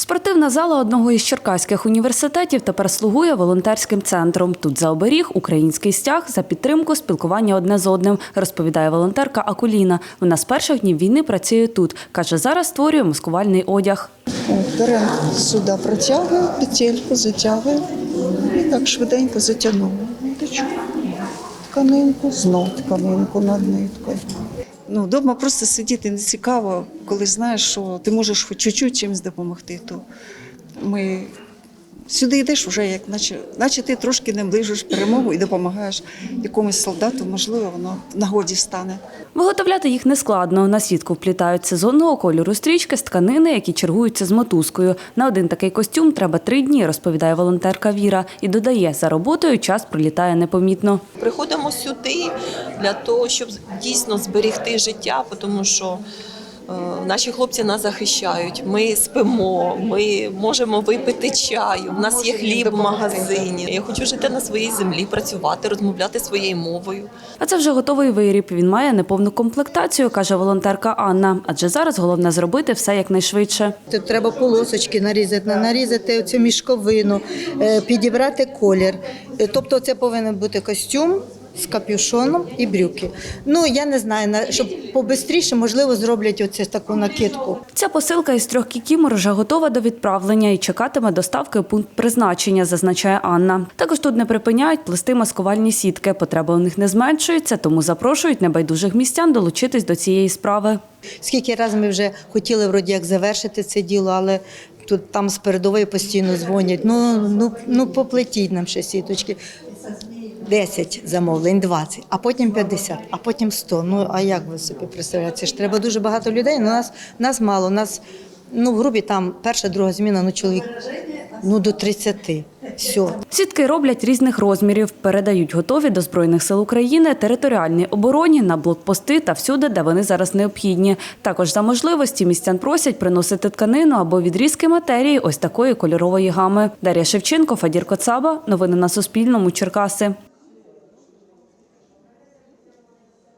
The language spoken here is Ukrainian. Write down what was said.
Спортивна зала одного із черкаських університетів тепер слугує волонтерським центром. Тут за оберіг український стяг за підтримку спілкування одне з одним, розповідає волонтерка Акуліна. Вона з перших днів війни працює тут. каже, зараз створює маскувальний одяг. Беремо сюди, протягуємо, петельку затягуємо і так швиденько затягнули. Тканинку, знов тканинку над ниткою. Ну, вдома просто сидіти не цікаво, коли знаєш, що ти можеш хоч чуть-чуть чимось допомогти. То ми сюди йдеш вже, як наче, наче ти трошки наближуєш перемогу і допомагаєш якомусь солдату, можливо, воно в нагоді стане. Виготовляти їх нескладно. На сітку вплітають сезонного кольору стрічки з тканини, які чергуються з мотузкою. На один такий костюм треба три дні, розповідає волонтерка Віра. І додає, за роботою час пролітає непомітно. Приходимо сюди для того, щоб дійсно зберегти життя, тому що наші хлопці нас захищають. Ми спимо, ми можемо випити чаю. У нас є хліб в магазині. Я хочу жити на своїй землі, працювати, розмовляти своєю мовою. А це вже готовий виріб. Він має неповну комплектацію, каже волонтерка Анна. Адже зараз головне зробити все якнайшвидше. Тут треба полосочки нарізати, нарізати цю мішковину, е, підібрати колір. Е, Тобто це повинен бути костюм з капюшоном і брюки. Ну я не знаю, на- щоб побистріше, можливо, зроблять оце таку накидку. Ця посилка із трьох кікімор вже готова до відправлення і чекатиме доставки у пункт призначення, зазначає Анна. Також тут не припиняють плести маскувальні сітки. Потреба у них не зменшується, тому запрошують небайдужих містян долучитись до цієї справи. Скільки разів ми вже хотіли вроді як завершити це діло, але тут там з передової постійно дзвонять. Ну, ну, ну поплетіть нам ще сіточки. 10 замовлень, 20, а потім 50, а потім 100. Ну а як ви собі представляєте? Це ж треба дуже багато людей. Ну, нас, нас мало. Нас ну в групі там перша, друга зміна, ну чоловік ну до 30. Все. Сітки роблять різних розмірів, передають готові до Збройних сил України, територіальній обороні, на блокпости та всюди, де вони зараз необхідні. Також за можливості містян просять приносити тканину або відрізки матерії ось такої кольорової гами. Дар'я Шевченко, Фадір Коцаба. Новини на Суспільному. Черкаси.